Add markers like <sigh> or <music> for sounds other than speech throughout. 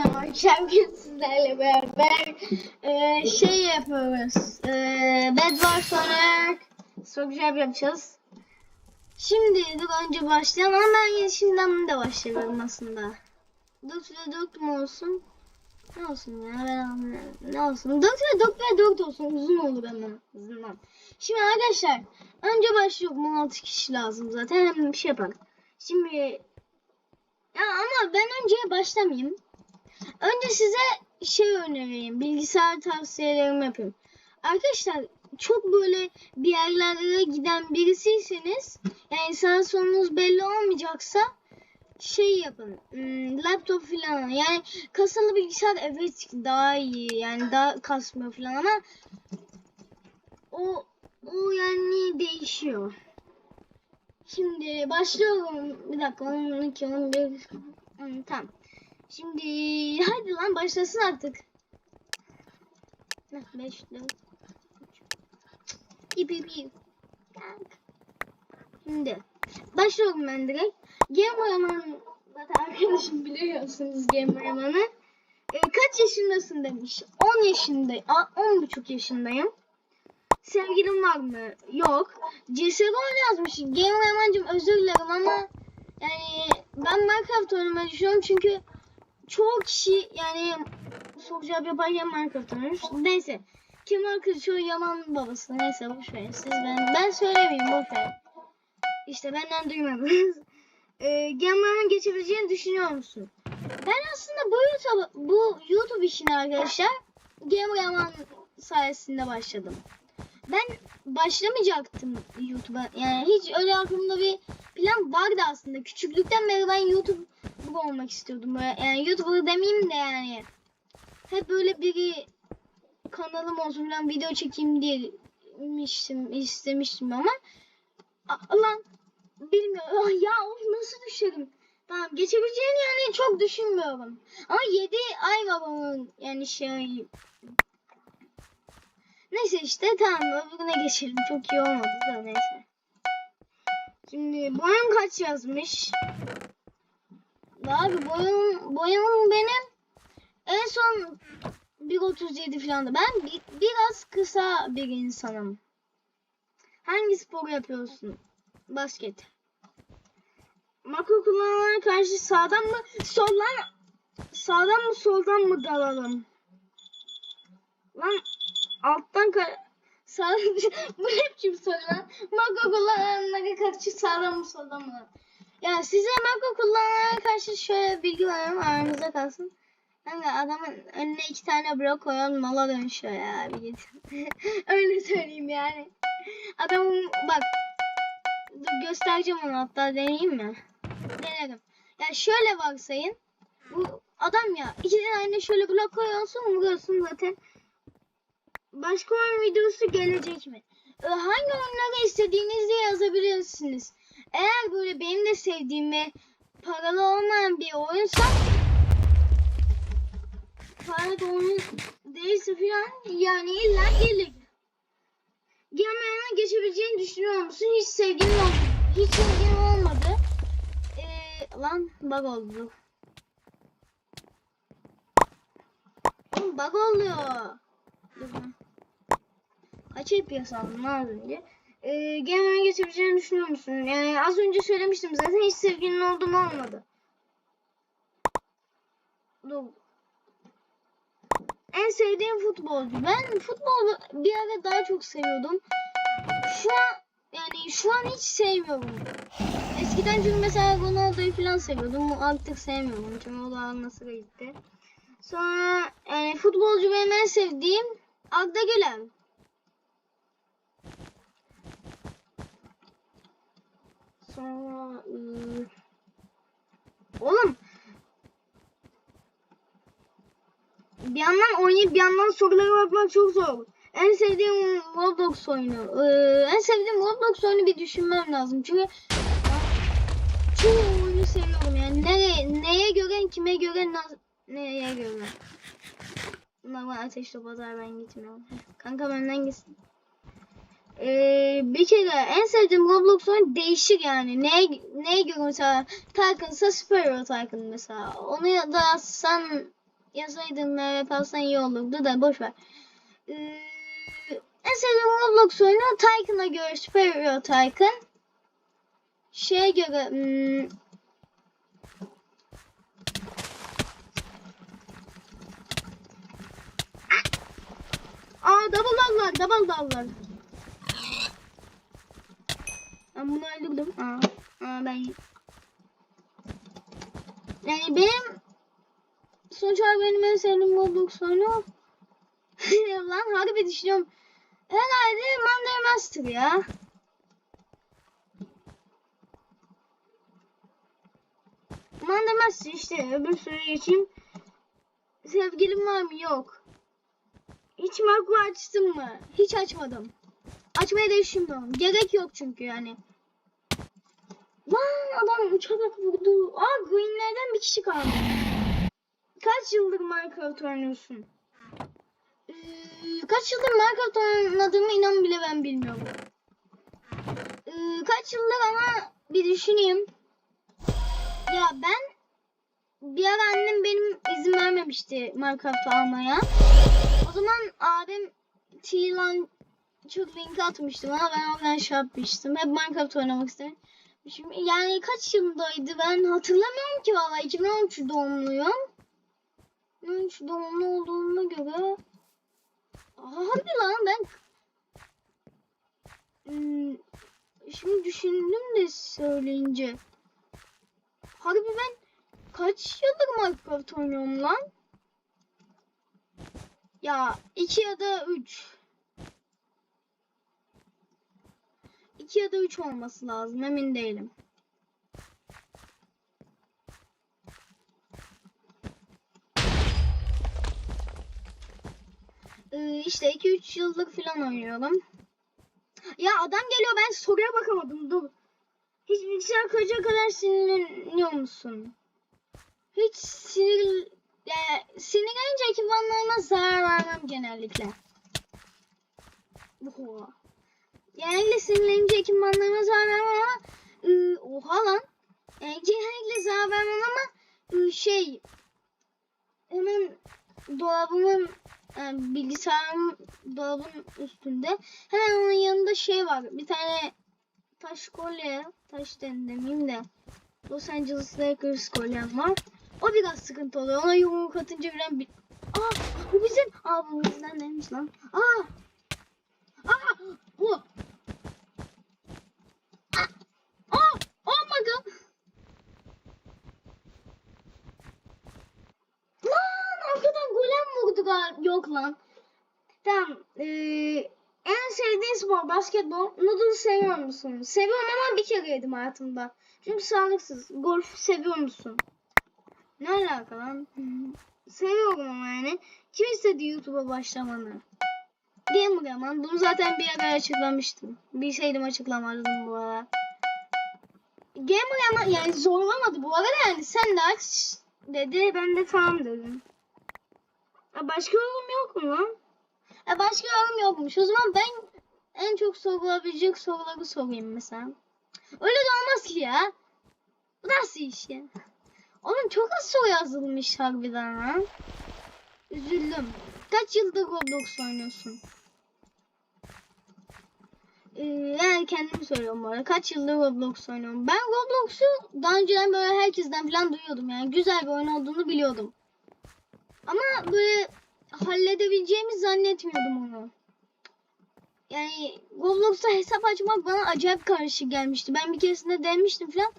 akşam gün sizlerle beraber e, şey yapıyoruz. E, Bedwars olarak çok güzel yapacağız. Şimdi dur önce başlayalım ama ben şimdiden de başlayalım aslında. Dört ve dört mu olsun? Ne olsun ya ben anlamıyorum. Ne olsun? Dört ve dört ve dört olsun. Uzun olur ama. Uzundan. Şimdi arkadaşlar önce başlıyorum. 16 kişi lazım zaten. Hemen bir şey yapalım. Şimdi ya ama ben önce başlamayayım. Önce size şey önereyim. Bilgisayar tavsiyelerimi yapayım. Arkadaşlar çok böyle bir yerlere giden birisiyseniz yani sağ sonunuz belli olmayacaksa şey yapın. hmm, laptop falan yani kasalı bilgisayar evet daha iyi yani daha kasmıyor falan ama o o yani değişiyor. Şimdi başlıyorum. Bir dakika 12 11 Hmm, tamam. Şimdi hadi lan başlasın artık. 5 4 İp ip ip. Şimdi başlıyorum ben direkt. Game Yaman zaten arkadaşım biliyorsunuz Game Yaman'ı. E, kaç yaşındasın demiş. 10 yaşındayım. 10 buçuk yaşındayım. Sevgilim var mı? Yok. CSGO yazmış. Game Yaman'cım özür dilerim ama yani ben Minecraft oynamayı düşünüyorum çünkü çoğu kişi yani sonuçta yaparken Minecraft oynuyor. Neyse. Kemal Kılıçoğlu Yaman babası. Neyse boş verin. Siz ben, ben söylemeyeyim boş verin. İşte benden duymadınız. <laughs> Ee, Gamer'ın geçebileceğini düşünüyor musun? Ben aslında bu YouTube, bu YouTube işine arkadaşlar Gamer Yaman sayesinde başladım. Ben başlamayacaktım YouTube'a. Yani hiç öyle aklımda bir plan vardı aslında. Küçüklükten beri ben YouTuber olmak istiyordum. Yani YouTuber demeyeyim de yani. Hep böyle biri kanalım olsun falan video çekeyim diye istemiştim, ama lan bilmiyorum. Ya of nasıl düşerim? Tamam geçebileceğini yani çok düşünmüyorum. Ama 7 ay babamın yani şey Neyse işte tamam öbürüne geçelim. Çok iyi olmadı da neyse. Şimdi boyum kaç yazmış? Abi boyum, boyum benim en son 1.37 falandı. Ben bi- biraz kısa bir insanım. Hangi spor yapıyorsun? Basket. Makro kullananlara karşı sağdan mı soldan sağdan mı soldan mı dalalım? Lan alttan sağ <laughs> bu ne biçim soru lan? Makro kullananlara karşı sağdan mı soldan mı? Ya size makro kullananlara karşı şöyle bilgi veriyorum aramızda kalsın. Kanka adamın önüne iki tane blok koyalım mala dönüşüyor ya git. <laughs> Öyle söyleyeyim yani. Adamın bak dur göstereceğim onu hatta deneyeyim mi? Denerim. Ya şöyle varsayın. Bu adam ya iki tane şöyle blok koyuyorsun vuruyorsun zaten. Başka oyun videosu gelecek mi? Ee, Hangi oyunları istediğinizi yazabilirsiniz. Eğer böyle benim de sevdiğim ve paralı olmayan bir oyunsa paralı oyun değilse filan yani illa gelir. Gelmeyene geçebileceğini düşünüyor musun? Hiç sevgilin olmadı. Hiç sevgilin olmadı. Ee, lan bug oldu. Oğlum bug oluyor. Dur aldın lan az önce? Ee, gelmeye geçebileceğini düşünüyor musun? Yani az önce söylemiştim zaten hiç sevgilin oldu mu olmadı. Dur. En sevdiğim futbolcu. Ben futbolu bir ara daha çok seviyordum. Şu an yani şu an hiç sevmiyorum. Eskiden çünkü mesela Ronaldo'yu falan seviyordum. Artık sevmiyorum. Çünkü o da nasıl gitti. Sonra yani futbolcu benim en sevdiğim Arda Güler. Sonra ıı, oğlum bir yandan oynayıp bir yandan sorulara bakmak çok zor. En sevdiğim Roblox oyunu. Ee, en sevdiğim Roblox oyunu bir düşünmem lazım. Çünkü çoğu oyunu seviyorum yani. Nereye, neye göre, kime göre, neye göre. Normal ateş topu atar ben gitmiyorum. Kanka benden gitsin. Ee, bir kere en sevdiğim Roblox oyunu değişir yani. Neye, neye göre mesela Tycoon'sa Super Hero Tycoon mesela. Onu da sen yazaydın da yaparsan iyi olurdu da boş ver. Ee, en sevdiğim Roblox oyunu Tycoon'a göre Superior Tycoon. Şeye göre hmm, Aa double dallar, double dallar. Ben bunu öldürdüm. Aa, aa ben yani benim sonuç olarak benim en sevdiğim Roblox oyunu <laughs> lan harbi düşünüyorum. Herhalde Monday Master ya. Monday Master işte öbür soruya geçeyim. Sevgilim var mı? Yok. Hiç Marco açtın mı? Hiç açmadım. Açmayı da düşünmüyorum. Gerek yok çünkü yani. Lan adam uçarak vurdu. Aa Green'lerden bir kişi kaldı. Kaç yıldır Minecraft oynuyorsun? Ee, kaç yıldır Minecraft oynadığımı inan bile ben bilmiyorum. Ee, kaç yıldır ama bir düşüneyim. Ya ben bir ara annem benim izin vermemişti Minecraft almaya. O zaman abim T-Lan çok link atmıştı bana. Ben ondan şey yapmıştım. Hep Minecraft oynamak istedim. Şimdi yani kaç yılındaydı ben hatırlamıyorum ki valla 2013 doğumluyum. 2013 doğumlu olduğuma göre harbi lan ben Hmm, şimdi düşündüm de söyleyince harbi ben kaç yıldır Minecraft oynuyorum lan? Ya 2 ya da 3 2 ya da 3 olması lazım emin değilim. Ee, işte 2-3 yıllık falan oynuyorum. Ya adam geliyor ben soruya bakamadım dur. Hiç bilgisayar kıracak kadar sinirleniyor musun? Hiç sinir... Yani sinirlenince ekipmanlarıma zarar vermem genellikle. Oha. Genellikle sinirlenince ekipmanlarıma zarar vermem ama ıı, oha lan. Yani genellikle zarar vermem ama ıı, şey hemen dolabımın yani bilgisayarım dolabın üstünde. Hemen onun yanında şey var bir tane taş kolye taş demeyeyim de Los Angeles Lakers kolyem var. O biraz sıkıntı oluyor ona yumruk atınca bilen bir aa bu bizim aa bu bizden neymiş lan? Aa aa bu aa aa oh my god Lan arkadan golem vurdu gal yok lan. Tamam. Ee, en sevdiğin spor basketbol. Noodle seviyor musun? Seviyorum ama bir kere yedim hayatımda. Çünkü sağlıksız. Golf seviyor musun? Ne alaka lan? Seviyorum ama yani. Kim istedi YouTube'a başlamanı? Gamer Yaman. Bunu zaten bir ara açıklamıştım. Bilseydim açıklamazdım bu ara. Gamer Yaman yani zorlamadı bu arada yani. Sen de aç dedi. Ben de tamam dedim. Başka yorum yok mu lan? Ya başka yorum yokmuş. O zaman ben en çok sorulabilecek soruları sorayım mesela. Öyle de olmaz ki ya. Bu nasıl iş ya? Oğlum çok az soru yazılmış harbiden lan. Üzüldüm. Kaç yıldır Roblox oynuyorsun? Ee, yani kendimi söylüyorum bu arada. Kaç yıldır Roblox oynuyorum. Ben Roblox'u daha önceden böyle herkesten falan duyuyordum. Yani güzel bir oyun olduğunu biliyordum. Ama böyle halledebileceğimi zannetmiyordum onu. Yani Roblox'ta hesap açmak bana acayip karşı gelmişti. Ben bir keresinde denemiştim falan.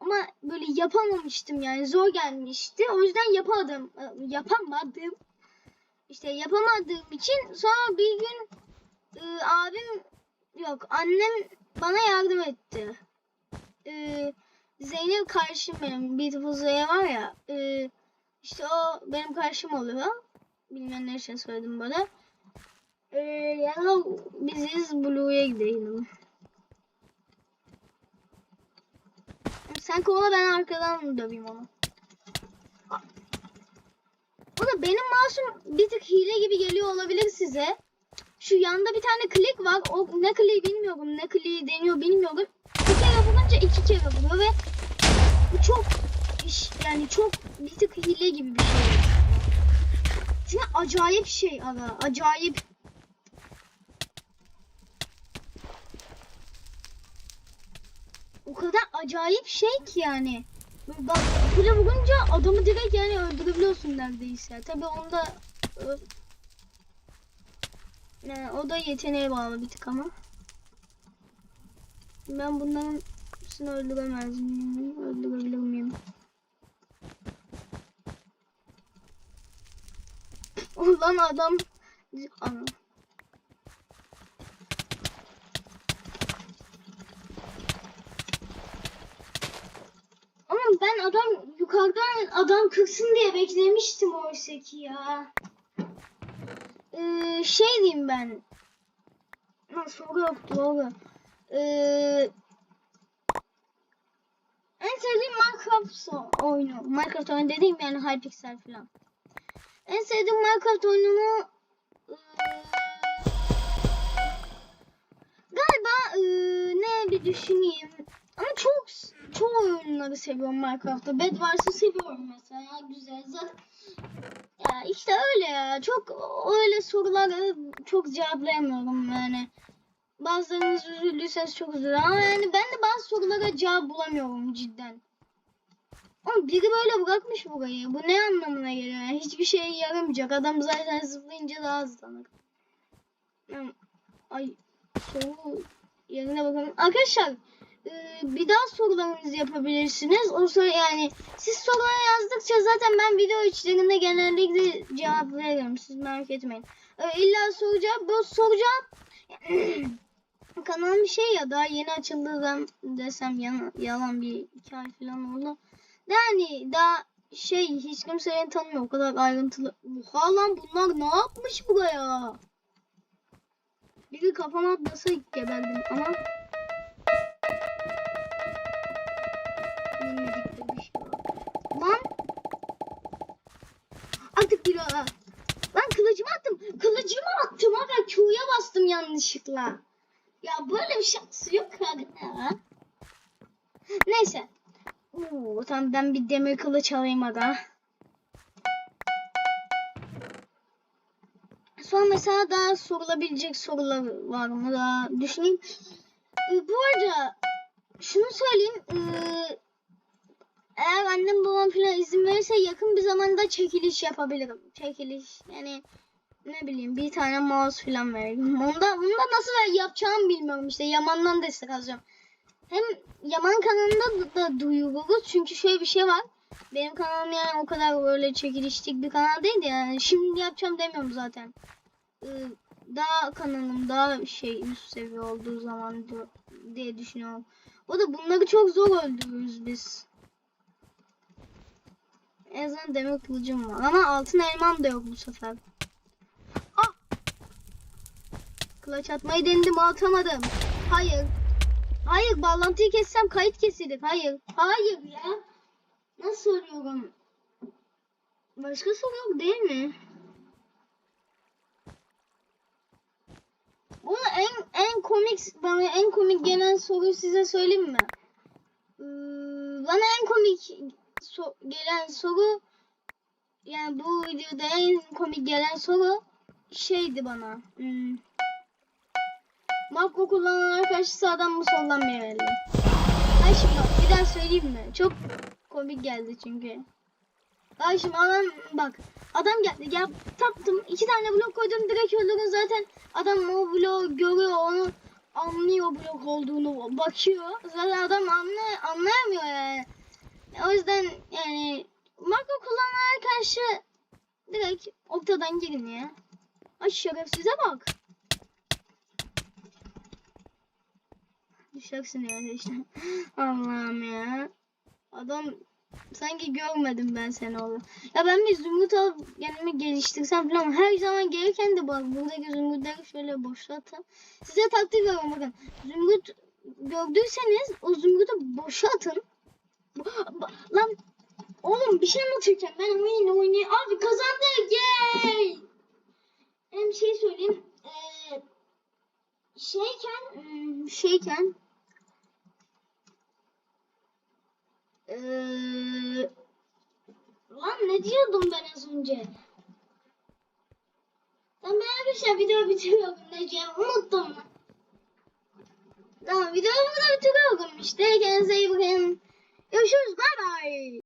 Ama böyle yapamamıştım yani zor gelmişti. O yüzden yapamadım. Ee, Yapamadım. İşte yapamadığım için sonra bir gün e, abim yok annem bana yardım etti. E, Zeynep kardeşim benim. Beautiful Zeynep var ya. E, işte o benim karşım oluyor. Bilmeyenler için söyledim bana. Ee, yani biziz Blue'ya gidelim. Sen kovala ben arkadan döveyim onu. Bu da benim masum bir tık hile gibi geliyor olabilir size. Şu yanda bir tane klik var. O ne kliği bilmiyorum. Ne kliği deniyor bilmiyorum. Bir kere vurunca iki kere vuruyor ve bu çok iş yani çok bir tık hile gibi bir şey. Çünkü acayip şey aga. Acayip. O kadar acayip şey ki yani. Bak kule vurunca adamı direkt yani öldürebiliyorsun neredeyse. Tabi onda yani o da yeteneğe bağlı bir tık ama. Ben bunların hepsini öldüremez miyim? Öldürebilir miyim? Ulan adam Ana. Ama ben adam yukarıdan adam kırsın diye beklemiştim oysa ki ya. Ee, şey diyeyim ben. Ha, soru yoktu doğru. Ee, en sevdiğim Minecraft oyunu. Minecraft oyunu dediğim yani Hypixel falan. En sevdiğim Minecraft oyununu eee, galiba eee, ne bir düşüneyim. Ama çok çoğu oyunları seviyorum Minecraft'ta. Bed Wars'ı seviyorum mesela. Güzel. Zaten ya işte öyle ya. Çok öyle soruları çok cevaplayamıyorum yani. Bazılarınız üzüldüyseniz çok üzülürüm ama yani ben de bazı sorulara cevap bulamıyorum cidden. Ama biri böyle bırakmış burayı. Bu ne anlamına geliyor? Yani hiçbir şeye yaramayacak. Adam zaten zıplayınca daha hızlanır. Ay soru yerine bakalım. Arkadaşlar e, bir daha sorularınızı yapabilirsiniz. O soru yani siz soruları yazdıkça zaten ben video içlerinde genellikle cevap veririm. Siz merak etmeyin. E, illa soracağım. Bu soracağım. <clears throat> Kanalım bir şey ya daha yeni zaman desem yalan, yalan bir iki falan oldu. Yani daha şey hiç kimse beni tanımıyor o kadar ayrıntılı. Oha lan bunlar ne yapmış buraya? Biri kafama atlasa geberdim ama. Şey. Lan. Artık bir ara. Lan kılıcımı attım. Kılıcımı attım aga Q'ya bastım yanlışlıkla. Ya böyle bir şansı yok aga. Neyse. Oo, tamam ben bir demir kılıç alayım aga. Sonra mesela daha sorulabilecek sorular var mı daha düşüneyim. Ee, bu arada şunu söyleyeyim. Ee, eğer annem babam falan izin verirse yakın bir zamanda çekiliş yapabilirim. Çekiliş yani ne bileyim bir tane mouse falan veririm. Onda, onda nasıl yapacağımı bilmiyorum işte. Yaman'dan destek alacağım. Hem Yaman kanalında da, duyururuz. Çünkü şöyle bir şey var. Benim kanalım yani o kadar böyle çekilişlik bir kanal değil de yani şimdi yapacağım demiyorum zaten. Ee, daha kanalım daha şey üst seviye olduğu zaman di- diye düşünüyorum. O da bunları çok zor öldürürüz biz. En azından demir kılıcım var ama altın elmam da yok bu sefer. Ah! Kılıç atmayı denedim atamadım. Hayır. Hayır bağlantıyı kessem kayıt kesilir. Hayır. Hayır ya. Nasıl soruyorum? Başka soru yok değil mi? Bunu en en komik bana en komik gelen soruyu size söyleyeyim mi? Bana en komik so- gelen soru yani bu videoda en komik gelen soru şeydi bana. Hmm. Makro kullanan arkadaş sağdan mı soldan mı verelim? Ay şimdi bak bir daha söyleyeyim mi? Çok komik geldi çünkü. Ay şimdi adam bak adam geldi gel taktım iki tane blok koydum direkt öldürdüm zaten adam o bloğu görüyor onu anlıyor blok olduğunu bakıyor zaten adam anlay anlayamıyor yani. O yüzden yani makro kullananlara karşı direkt ortadan girin ya. Ay şerefsize bak. Düşeceksin yani işte. <laughs> Allah'ım ya. Adam sanki görmedim ben seni oğlum. Ya ben bir zümrüt alıp kendimi geliştirsem falan her zaman gelirken de bak buradaki zümrütleri şöyle boşaltın. Size taktik veriyorum bakın. Zümrüt gördüyseniz o zümrütü boşa atın. Ba- <gasps> ba- Lan oğlum bir şey anlatırken ben oyun oynayayım. Abi kazandık yay. Hem şey söyleyeyim. Ee, şeyken hmm, şeyken Eee lan ne diyordum ben az önce? Ben arkadaşlar video bitiriyorum diyeceğim. Unuttum. Tamam videomu da bitiriyorum işte. Kendinize iyi bakın. Görüşürüz. Bay bay.